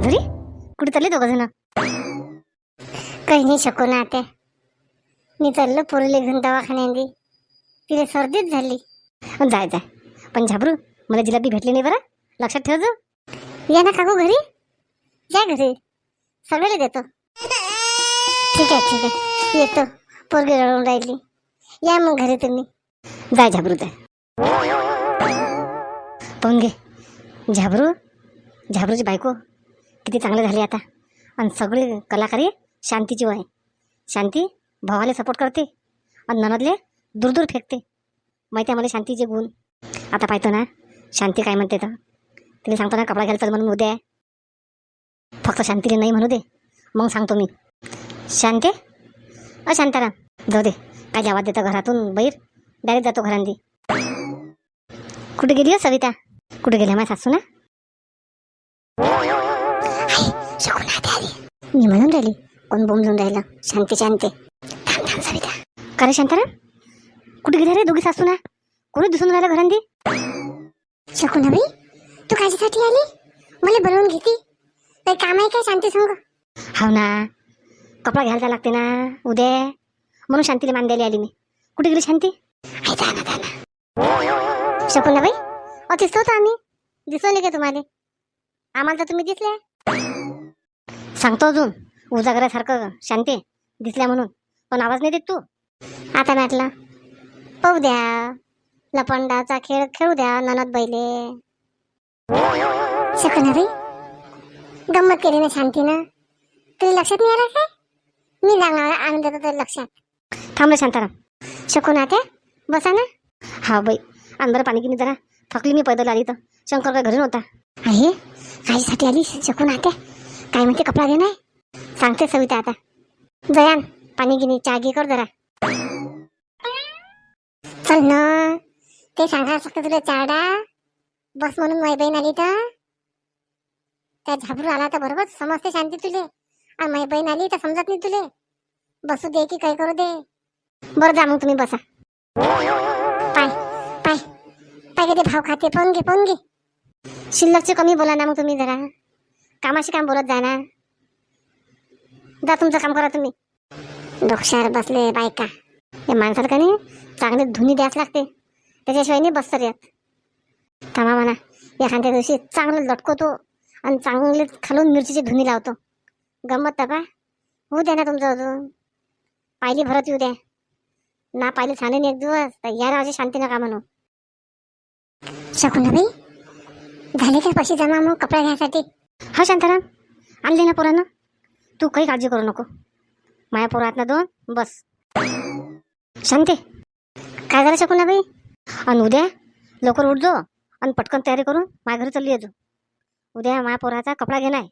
माधुरी? कुठे चालले दोघं जण? काही नाही शकू ना आता. मी चाललो पोरीले घेऊन दवाखान्यात तिला सर्दीच झाली. जाय जाय. पण झाबरू मला जिलाबी भेटली नाही बरं. लक्षात ठेव जो या ना काकू घरी. या घरी. सगळ्याला देतो. ठीक आहे ठीक आहे. येतो. पोरगी रडून राहिली. या मग घरी तुम्ही. जाय झाबरू जाय. पाहून घे. झाबरू झाबरूची बायको. किती चांगले झाली आता. आणि सगळे कलाकारी शांतीची आहे शांती भावाला सपोर्ट करते आणि ननदले दूर दूर फेकते. माहिती आहे मला शांतीचे गुण. आता पाहतो ना शांती काय म्हणते तर. तिला सांगतो ना कपडा घ्यायला चल म्हणून उद्या. फक्त शांतीला नाही म्हणू दे. मग सांगतो मी. शांते? अ शांताराम. जाऊ दे. काय आवाज देतो घरातून बाहेर. डायरेक्ट जातो घरांदी कुठे गेली हो सविता? कुठे गेल्या हो माझ्या सासू ना मी म्हणून राहिली कोण बोंबलून राहिलं? शांती शांती. थांब थांब सविता का रे शांताराम? कुठे गेल्या रे दोघी सासू ना कोणी दिसून राहिलं घरांदी शकुनाबाई तू कायच्यासाठी आली? मला बोलवून घेती. काही काम आहे काय शांती संग? हो ना. कपडा घ्यायला लागते ना. उद्या. म्हणून शांतीला मान द्यायला आली मी. कुठे गेली शांती? जा ना जा ना. शकुनाबाई अ दिसतो होतो आम्ही. नाही का तुम्हाला? आम्हाला तर तुम्ही दिसले सांगतो अजून. उजागरासारखं शांती दिसल्या म्हणून. पण आवाज नाही देत तू. आता म्हटलं पाहू द्या. लपंडाचा खेळ खेळू द्या ननद बैले. शकुनाबाई गंमत केली ना शांतीनं. तुला लक्षात नाही आलं काय? मी जाणार आणून देतो तुला लक्षात. थांबलं शांताराम. शकून आता बसा ना. हा बाई. आण बरं पाणी किनी जरा. थकली मी पैदल आली तर. शंकर काय घरी नव्हता. आहे? काहीसाठी आली शकून आता काय म्हणते कपडा घे नाही. सांगते सविता आता. जयान पाणी गिनी चहा घे कर जरा. चल ना. ते सांगायला फक्त तुला चाडा बस म्हणून माई बहीण आली तर. त्या झाबरू आला तर बरोबर. समजते शांती तुले. आणि माई बहीण आली तर समजत नाही तुले. बसू दे की काय करू दे. बरं जा मग तुम्ही बसा. पाय पाय. पाय कधी भाव खाते. पाहून घे पाहून घे. शिल्लकचे कमी बोला ना मग तुम्ही जरा. कामाशी काम बोलत जा ना जा तुमचं काम करा तुम्ही. डोक्यावर बसले बायका. या माणसाला का नाही? चांगली धुनी द्यास लागते. त्याच्याशिवाय नाही बसतर येत. थांबा म्हणा. एखाद्या दिवशी चांगलं लटकवतो आणि चांगले खालून मिरचीची धुनी लावतो. गंमत तर का होऊ द्या ना तुमचं अजून. पाहिली भरत येऊ द्या. ना पाहिली छान एक दिवस तर या रावची शांती नका म्हणू. शकुनाबाई झाले का पैसे जमा मग कपडा घ्यायसाठी? हा शांताराम. आणले ना पोरानं. तू काही काळजी करू नको. माया पोरात ना दोन बस. शांते काय झालं बाई? आणि उद्या लवकर उठजो आणि पटकन तयारी करून माझ्या घरी चालली येजो. उद्या माझ्या पोराचा कपडा घेणार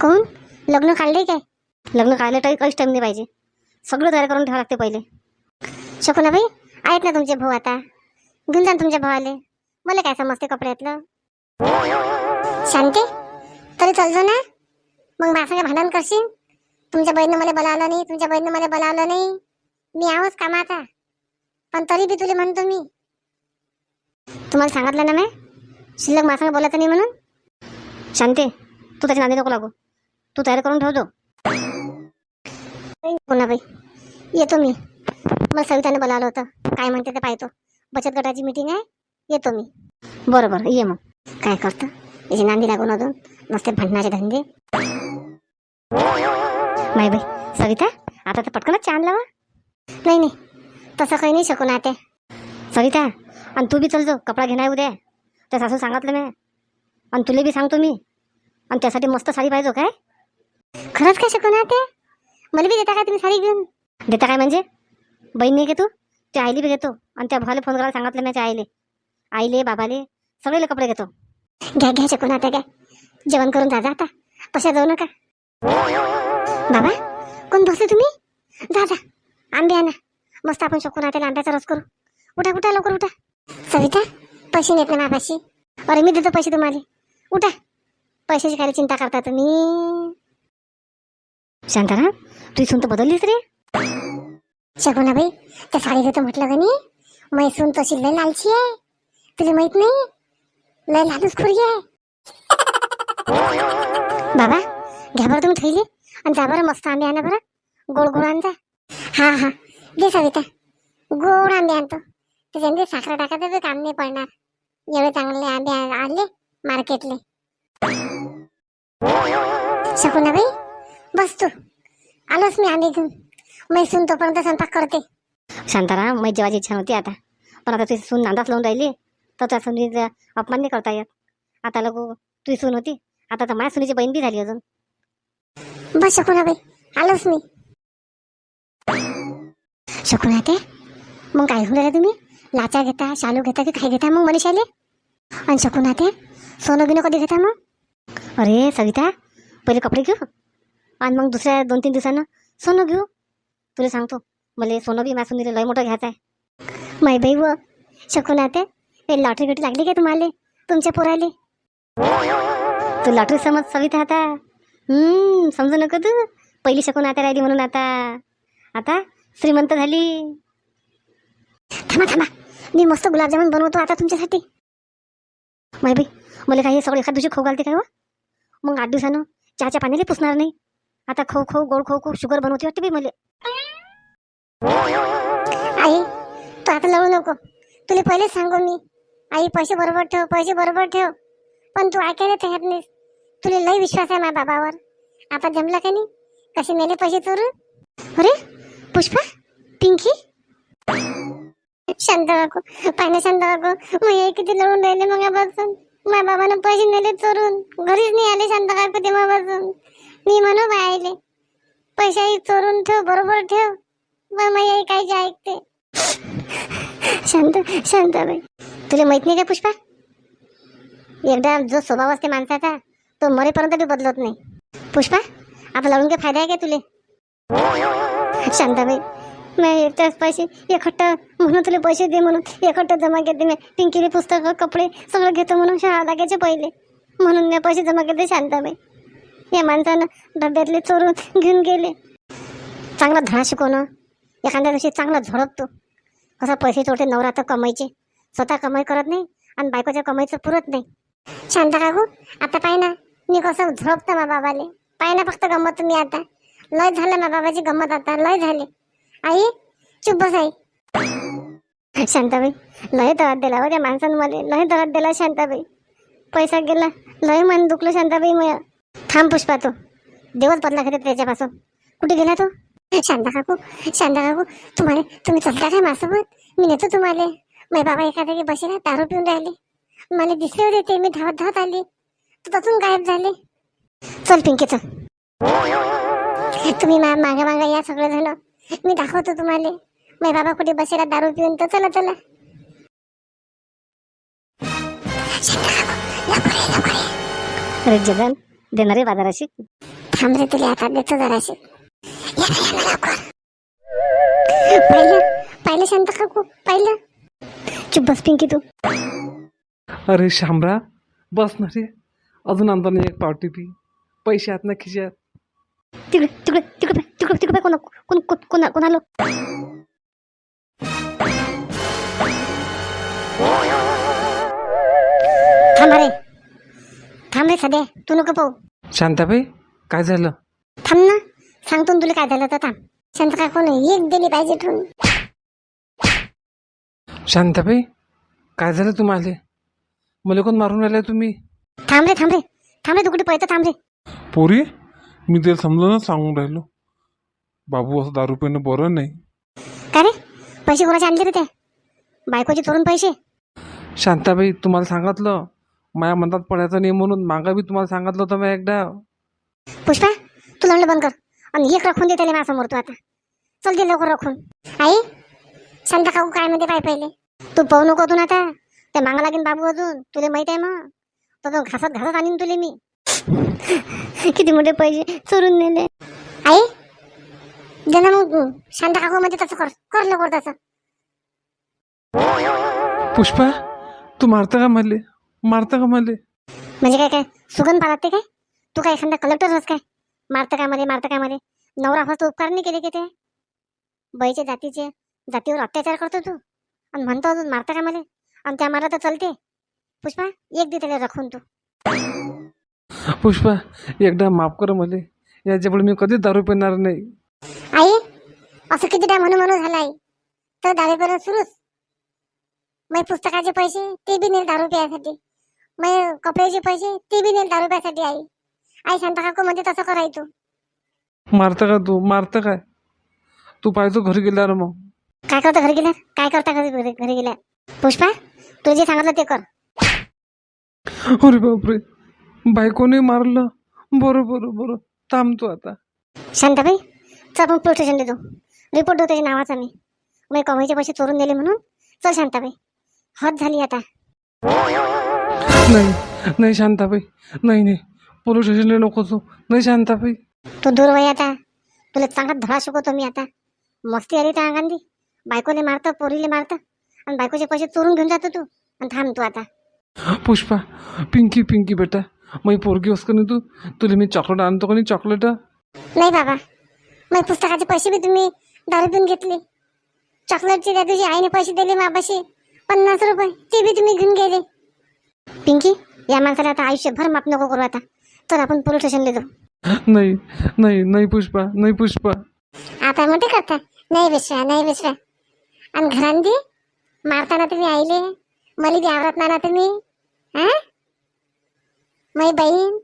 कहून लग्न काढले काय? लग्न काढले तरी काहीच टाईम नाही पाहिजे. सगळं तयार करून ठेवा लागते पहिले. शकुनाबाई आहेत ना तुमचे भाऊ आता? घेऊन जा ना तुमच्या भावाले. मला काय समजते कपड्यातलं? शांती? तरी चालतो ना. मग माझं भांडण करशील. तुमच्या बहिणीनं मला बोलावलं नाही तुमच्या बहिणीनं मला बोलावलं नाही. मी आहोच कामाचा. पण तरी बी तुला म्हणतो मी. तुम्हाला सांगितलं ना मी? शिल्लक माझ्या बोलायचं नाही म्हणून? शांते तू त्याच्या नांदी नको लागू. तू तयार करून ठेवतो पुन्हा बाई. येतो मी. मला सविताने बोलावलं होतं. काय म्हणते ते पाहतो. बचत गटाची मीटिंग आहे. येतो मी. बरं बरं. ये मग. काय करतं? याची नांदी लागून अजून नसते भांडणाचे धंदे. माय बाई सविता आता तर पटकनच छान लावा नाही नाही तसं काही नाही शकून ना ते. सविता आणि तू बी चल जो कपडा घेणार उद्या. त्या सासू सांगितलं मी. आणि तुला बी सांगतो मी. आणि त्यासाठी मस्त साडी पाहिजे हो काय? खरंच काय शकू ते? मला बी देता काय तुम्ही साडी घेऊन? देता काय म्हणजे? बहीण नाही घेतो त्या आईली बी घेतो. आणि त्या भावाला फोन करायला सांगितलं मी त्या आईले. आईले बाबाले सगळेले कपडे घेतो. घ्या घ्या शकून आता घ्या. जेवण करून जा आता. तशा जाऊ नका. बाबा कोण बसले तुम्ही? जा जा. आंबे आणा. मस्त आपण शकून आता आंब्याचा रस करू. उठा उठा लवकर उठा. सविता पैसे नेत ना मापाशी? अरे मी देतो पैसे तुम्हाला. उठा. पैशाची खाली चिंता करता तुम्ही? शांताराम तू सून तर बदललीस रे. शकुना भाई त्या साडी देतो म्हटलं का नाही मैसून तशी लय लालची आहे. तुला माहीत नाही? लय लालूच खुर्गी आहे. बाबा घ्या बरं तुम्ही ठेवली आणि जा बरं मस्त आंबे आणा बरं. गोड गोड आणजा हा हा. दे सविता. गोड आंबे आणतो. त्याच्यामध्ये साखर टाकायचं बी काम नाही पडणार. एवढे चांगले आंबे आले आणले मार्केटले. शकुनाबाई बस तू. आलोच मी आंबे घेऊन. मी सून तोपर्यंत स्वयंपाक करते. शांताराम मी जेवायची इच्छा नव्हती आता. पण आता तुझी सून नांदाच लावून राहिली. तर त्या सुनीचा अपमान नाही करता येत. आता लोक तुझी सून होती. आता तर माझ्या सुनीची बहीण बी झाली अजून. बस शकुनाबाई आलोच मी. शकुना ते मग काय घेऊन राहिले तुम्ही? लाचा घेता शालू घेता की काय घेता मग मनीषाले? आणि शकुना ते सोनं बिनं कधी घेता मग? अरे सविता पहिले कपडे घेऊ. आणि मग दुसऱ्या दोन तीन दिवसानं सोनं घेऊ. तुला सांगतो मला सोनं बी माझ्या सुनीला लय मोठं घ्यायचं आहे माय बाई व शकुना ते हे लॉटरी गिटरी लागली काय तुम्हाला? तुमच्या पोराले? तू लॉटरी समज सविता आता. हम्म समजू नको तू. पहिली शकून आता राहिली म्हणून आता. आता श्रीमंत झाली. थांबा थांबा. मी मस्त गुलाबजामुन बनवतो आता तुमच्यासाठी. माय बाई मला काही सगळं एखाद दिवशी खाऊ घालते काय हो? मग आठ दिवसानं चहाच्या पाण्याला पुसणार नाही. आता खाऊ खाऊ गोड खाऊ खाऊ शुगर बनवते वाटते बाई मला. आई तू आता लढू नको. तुला पहिलेच सांगू मी. आई पैसे बरोबर ठेव पैसे बरोबर ठेव. पण तू ऐकायला तयार नाही तुला लय विश्वास आहे माझ्या बाबावर. आता जमला का नाही? कसे नेले पैसे चोरून अरे पुष्पा पिंकी? शांत काकू पाहिजे शांत काकू मग हे किती लढून राहिले बसून माझ्या बाबानं पैसे नेले चोरून. घरीच नाही आले शांत काकू तेव्हापासून. मी म्हणू बायले पैसे चोरून ठेव बरोबर ठेव. मग माझी आई कायची ऐकते. शांत शांत बाई. तुला माहीत नाही का पुष्पा? एकदा जो स्वभाव असते माणसाचा तो मरेपर्यंत बी बदलत नाही. पुष्पा आता लढून काय फायदा आहे का तुले? शांताबाई मी त्याच पैसे एकट्ठा म्हणून तुला पैसे दे म्हणून एकट्ठा जमा केले मी पिंकीने पुस्तकं कपडे सगळं घेतो म्हणून शाळा लागायचे पहिले. म्हणून मी पैसे जमा केले शांताबाई. या माणसानं डब्यातले चोरून घेऊन गेले. चांगला धडा शिकवणं एखाद्या दिवशी चांगला झोडपतो. कसा पैसे तोटे नवरा तर स्वतः कमाई करत नाही आणि बायकोच्या कमाईचं पुरत नाही. शांत काकू आता पाय ना मी कसं झोपतं मा बाबाले. पाय ना फक्त गंमत तुम्ही आता. लय झालं मा बाबाची गंमत आता लय झाले. आई चुप बस आई. शांताबाई लय दरात दिला हो त्या माणसानं मला लय दरात दिला शांताबाई. पैसा गेला लय मन दुखलं शांताबाई मग थांब पुष्पा तो. देवच बदला घेते त्याच्यापासून. कुठे गेला तो? शांत काकू शांत काकू तुम्हाला तुम्ही चलता काय माझ्यासोबत? मी नेतो तुम्हाला. माझे बाबा एखाद्या की बसेला दारू पिऊन राहिले. मला दिसले होते ते मी धावत धावत आली. तर गायब झाले. चल पिंकी चल. तुम्ही मागे मागे या सगळे जण. मी दाखवतो तुम्हाला. माझे बाबा कुठे बसेला दारू पिऊन तर चला चला. अरे जगन देणारे बाजाराशी? थांब रे तुला आता देतो जराशी. पाहिलं? पाहिलं शांत काकू पाहिलं? चुप बस पिंकी तू. अरे शामरा बस ना रे. अजून आणतो ना एक पावटी पी. पैसे आहेत ना खिशात. तिकडे तिकडे तिकडे तिकडे तिकडे कोणा कोण कोण कोणा कोण आलो? थांब रे. थांब रे सध्या तू नको पाहू. शांताबाई काय झालं? थांब ना. सांगतो ना तुला काय झालं तर थांब. शांत काय कोण एक दिली पाहिजे ठेवून. शांताबाई काय झालं तुम्हाला? मला कोण मारून राहिलाय तुम्ही? थांब रे थांब रे. थांब रे तू कुठे पळतो थांब रे. पोरी मी ते समजूनच सांगून राहिलो. बाबू असं दारू पिणं बरं नाही. का रे? पैसे कोणाचे आणले रे ते? बायकोचे चोरून पैसे? शांताबाई तुम्हाला सांगितलं. माया मनात पडायचं नाही म्हणून मागा बी तुम्हाला सांगितलं होतं मी एकदा. पुष्पा तू लढलं बंद कर. आणि एक रखून दे त्याला माझ्यासमोर तू आता. चल दे लवकर रखून. आई शांत काकू काय म्हणते पाय पहिले. तू पाहू नको तू आता. ते मागा लागेल बाबू अजून. तुला माहीत आहे मग. तो तो घासत घासत आणीन तुले मी. किती मोठे पैसे चोरून नेले. आई दे ना मग. शांत काकू मध्ये तसं कर. कर लवकर तसं. पुष्पा तू मारतं का मले? मारतं का मले? म्हणजे काय काय? सुगंध पाळते काय? तू काय एखादा कलेक्टर होस काय? मारतं काय मध्ये मारतं काय मध्ये नवरा फक्त उपकार नाही केले की ते? बाईच्या जातीचे जातीवर अत्याचार करतो तू. आणि म्हणतो अजून मारतं काय मला? आणि त्या मारला तर चलते. पुष्पा एक दे त्याला रखून तू. पुष्पा एकदा माफ कर मले. याच्यापुढे मी कधीच दारू पिणार नाही. आई असं किती टाइम म्हणून म्हणून झालं आई. तर दारू पेरणं सुरूच. मग पुस्तकाचे पैसे ते बी नेल दारू प्यायसाठी. मग कपड्याचे पैसे ते बी नेल दारू प्यायसाठी आई. आई शांता काकू म्हणते तसं कराय तू. मारतं का तू? मारतं काय? तू पाहिजे घरी गेल्यावर मग. काय करता घरी गेल्यावर काय करता घरी घरी घरी गेल्यावर पुष्पा तू जे सांगितलं ते कर. अरे बापरे. बायकोने मारलं. बरं बरं बरं. थांबतो आता. शांताबाई चल आपण पोलीस स्टेशन देतो रिपोर्ट देतो त्याच्या नावाचा मी. मग कमाईचे पैसे चोरून दिले म्हणून. चल शांताबाई. हद झाली आता. नाही नाही शांताबाई. नाही नाही. पोलीस स्टेशनला नको तू नाही शांताबाई. तू दूर वय आता. तुला चांगला धडा शिकवतो मी आता. मस्ती आली त्या अंगांदी बायकोले मारतं पोरीले मारतं. आणि बायकोचे पैसे चोरून घेऊन जातो तू. आणि थांब तू आता. पुष्पा पिंकी पिंकी बेटा मी पोरगी होस का नाही तू? तुला मी चॉकलेट आणतो का नाही चॉकलेट नाही बाबा. मग पुस्तकाचे पैसे बी तुम्ही दारू पिऊन घेतले. चॉकलेटचे त्या दिवशी आईने पैसे दिले मापाशी पन्नास रुपये. ते बी तुम्ही घेऊन गेले. पिंकी या माणसाला आता आयुष्यभर माफ नको करू आता. तर आपण पोलीस स्टेशनला जाऊ. नाही नाही नाही पुष्पा नाही पुष्पा. आता मोठे करता. नाही विश्वा नाही विश्वा आणि घरांदी मारताना तुम्ही आईले? मला बी आवरत ना तुम्ही? हा मै बहीण?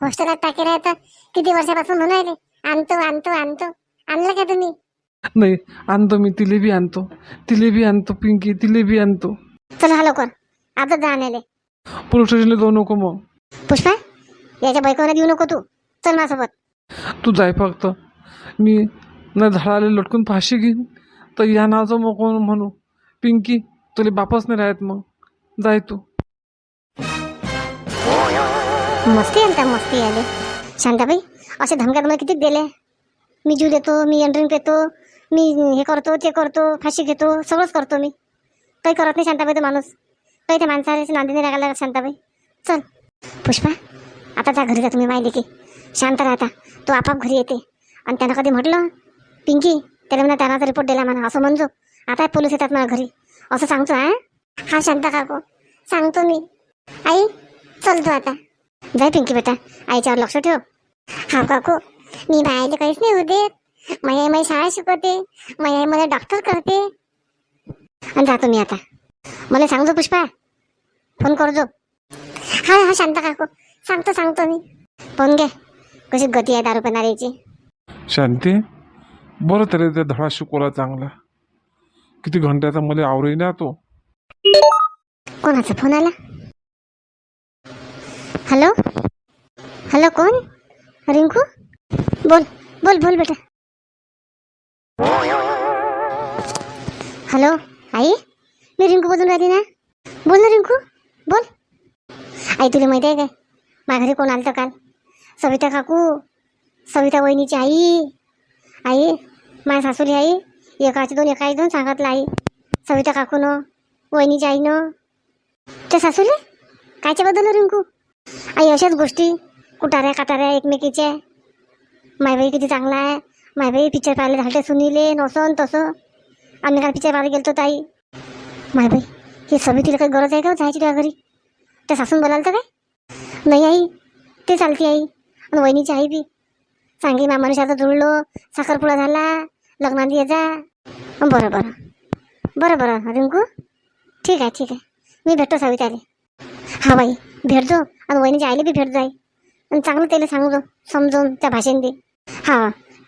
हॉस्टेलात टाकेला आता किती वर्षापासून म्हणून राहिले? आणतो आणतो आणतो. आणलं का तुम्ही? नाही आणतो मी. तिले बी आणतो. तिले बी आणतो पिंकी. तिले बी आणतो. चला हा लवकर. आता जा आणायले. पोलीस स्टेशनला जाऊ नको मग. पुष्पा याच्या बायकोला देऊ नको तू. चल माझ्यासोबत. तू जाय फक्त. मी न झाडाला लटकून फाशी घेईन. तर ह्या नावाचं मग कोण म्हणू? पिंकी तुला बापच नाही राहत मग. जाय तू. मस्ती आली त्या मस्ती आली शांताबाई असे धमक्या तुम्हाला किती दिले? मी जीव देतो मी एंड्रिंग पेतो मी हे करतो ते करतो फाशी घेतो सगळंच करतो मी. काही करत नाही शांताबाई तो माणूस. काही त्या माणसाला नांदीने लागायला लागत शांताबाई. चल. पुष्पा आता जा घरी जा तुम्ही माहिती की शांत राहता. तो आपाप घरी येते. आणि त्यानं कधी म्हटलं पिंकी त्याला म्हणा त्यानाचा रिपोर्ट दिला म्हणा असं म्हणजो. आता पोलीस येतात मला घरी. असं सांगतो हा. हा शांता काकू सांगतो मी. आई चलतो आता. जाय पिंकी बेटा. आईच्यावर लक्ष ठेव. हा काकू मी बाहेरले काहीच नाही होऊ देत. माझी आई माझी शाळा शिकवते. माझी आई मला डॉक्टर करते. आणि जातो मी आता. मला सांगतो पुष्पा. फोन करजो. हा हा शांत काकू. सांगतो सांगतो मी. फोन घे. कशी गती आहे दारू पिणाऱ्याची? शांती? बरं तरी ते धडा शिकवला चांगला. किती घंट्याचा मला आवरही ना तो. कोणाचा फोन आला? हॅलो? हॅलो कोण? रिंकू? बोल बोल बोल बेटा. हॅलो आई? मी रिंकू बोलून राहिली ना? बोल ना रिंकू बोल. आई तुला माहिती आहे काय? माझ्या घरी कोण आलं काल? सविता काकू सविता वहिनीची आई. आई माझ्या सासूली आई एकाची दोन एकाची दोन सांगितलं आई. सविता काकूनं वहिनीची आईनं त्या सासूले? कायच्या बद्दल रिंकू? आई अशाच गोष्टी. कुटाऱ्या काटाऱ्या एकमेकीच्या. मायबाई किती चांगला आहे. मायबाई पिक्चर पाहायला झालते सुनीले नसं तसं. आम्ही काल पिक्चर पाहायला गेलो ताई. मायबाई ही सवितीला काही गरज आहे का हो जायची त्या घरी? त्या सासून बोलाल तर काय? नाही आई ते चालती आई. आणि वहिनीची आई बी. सांगी मा मनुष्याचं जुळलो साखरपुडा झाला लग्नात ये जा. बरं बरं. बरं बरं रिंकू. ठीक आहे ठीक आहे. मी भेटतो सविताले. हा बाई भेटतो आणि वहिनीच्या आईला बी भेट जाई आणि चांगलं त्याला सांगतो समजून त्या भाषेने दे हा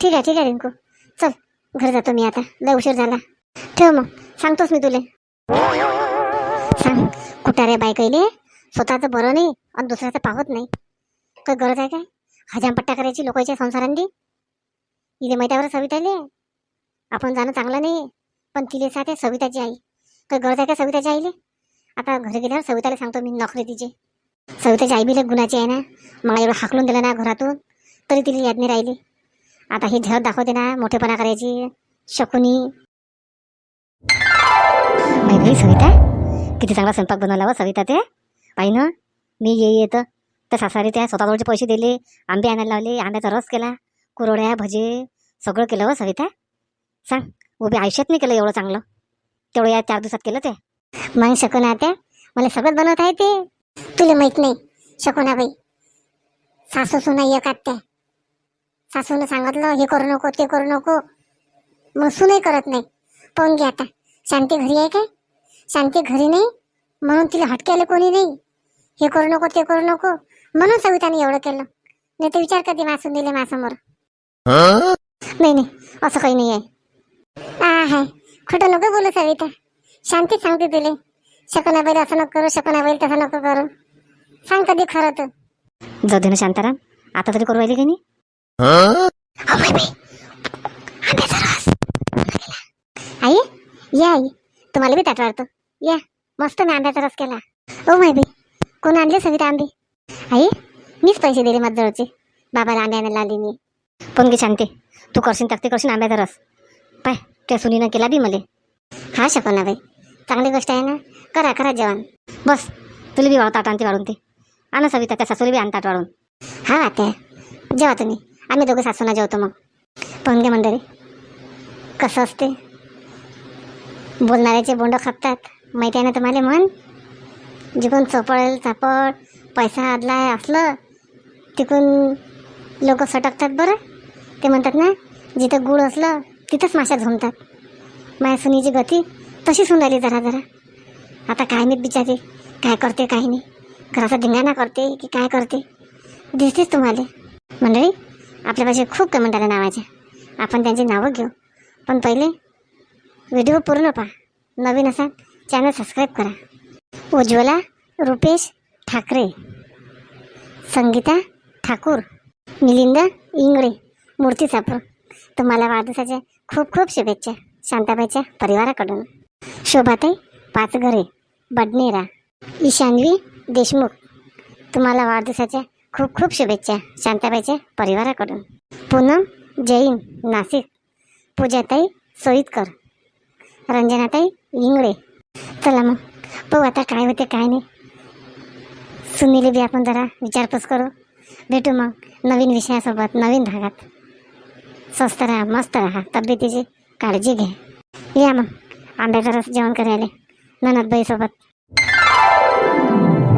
ठीक आहे ठीक आहे रिंकू. चल घर जातो मी आता. लय उशीर झाला. ठेव मग. सांगतोच मी तुले. सांग कुठारे बायकाईले स्वतःचं बरं नाही आणि दुसऱ्याचं पाहत नाही. काही गरज आहे काय? हजामपट्टा करायची लोकांच्या संसारांनी? इले मैदावर सविताले आपण जाणं चांगलं नाही पण तिले साथ आहे सविताची आई. काही गरज आहे का सविताची आईले? आता घरी गेल्यावर सविताला सांगतो मी नोकरी तिची. सविताची आई बी गुणाची आहे ना. मला एवढं हाकलून दिलं ना घरातून तरी तिला याद नाही राहिली. आता हे झळ दाखवते ना मोठेपणा करायची शकुनी. बाई सविता. किती चांगला स्वयंपाक बनवला व सविता ते. पाहि ना मी ये येतं त्या सासारी त्या स्वतःजवळचे पैसे दिले आंबे आणायला लावले आंब्याचा रस केला कुरवड्या भजे सगळं केलं व सविता. सांग उभे आयुष्यात नाही केलं एवढं चांगलं? तेवढं या चार दिवसात केलं ते? मग शकून त्या मला सगळं आहे ते तुला माहीत नाही शकुनाबाई सासू सुना एक आत्या. सासूनं सांगितलं हे करू नको ते करू नको. मग सुनही करत नाही. पाहून घे आता. शांती घरी आहे काय? शांती घरी नाही म्हणून तिला हटकायला कोणी नाही. हे करू नको ते करू नको. म्हणून सविताने एवढं केलं. नाही तर विचार कधी वाचून दिले माझ्यासमोर. नाही नाही असं काही नाही आहे आ खोटं नको बोलू सविता. शांती सांगते तुले. शकुनाबाईला असं नको करू शकुनाबाईला तसं नको करू. सांग कधी खरं तू जाऊ दे ना शांताराम. आता तरी करू राहिली की नाही? हो, आई या आई. तुम्हाला बी ताट वाढतो. या. मस्त मी आंब्याचा रस केला. ओ माय बी कोण आणले सविता आंबे? आई मीच पैसे दिले माझ्या जवळचे बाबाला आंबे आणायला आली मी. पण गे शांती तू करशील टाकते करशील आंब्याचा रस पाय त्या सुनीनं केला बी मले. हा शकना बाई. चांगली गोष्ट आहे ना? करा करा जेवण. बस तुला बी वाढतात आणते वाढून ते. आणा सविता त्या सासूला बी आणतात वाढून हा आत्या. जेवा तुम्ही. आम्ही दोघं सासूना जेवतो मग. पण गे मंडळी. कसं असते? बोलणाऱ्याचे बोंड खपतात. माहिती आहे ना तुम्हाला म्हण जिकडून चपळ चापळ पैसा आदलाय असलं तिकडून लोक सटकतात बरं. ते म्हणतात ना जिथं गुळ असलं तिथंच माशा झोमतात. माझ्या सुनीची गती तशीच होऊन राहिली जरा जरा. आता काय मी बिचारे? काय करते काय नाही. घराचा धिंगाणा करते की काय करते? दिसतेच तुम्हाला. मंडळी आपल्यापाशी खूप कमेंट आल्या नावाच्या. आपण त्यांची नावं घेऊ. पण पहिले व्हिडिओ पूर्ण पहा. नवीन असा चॅनल सबस्क्राईब करा. उज्ज्वला रुपेश ठाकरे. संगीता ठाकूर. मिलिंद इंगळे मूर्ती सापर तुम्हाला वाढदिवसाच्या खूप खूप शुभेच्छा. शांताबाईच्या परिवाराकडून. शोभाताई पाचघरे बडनेरा ईशानवी देशमुख. तुम्हाला वाढदिवसाच्या खूप खूप शुभेच्छा. शांताबाईच्या परिवाराकडून. पूनम जैन नाशिक. पूजाताई सोईतकर. रंजनाताई इंगळे. चला मग पाहू आता काय होते काय नाही. सुनीले बी आपण जरा विचारपूस करू. भेटू मग. नवीन विषयासोबत नवीन भागात. स्वस्त राहा मस्त राहा. तब्येतीची काळजी घ्या. या मग. आंब्याचा रस जेवण करायला. ननदबाईसोबत.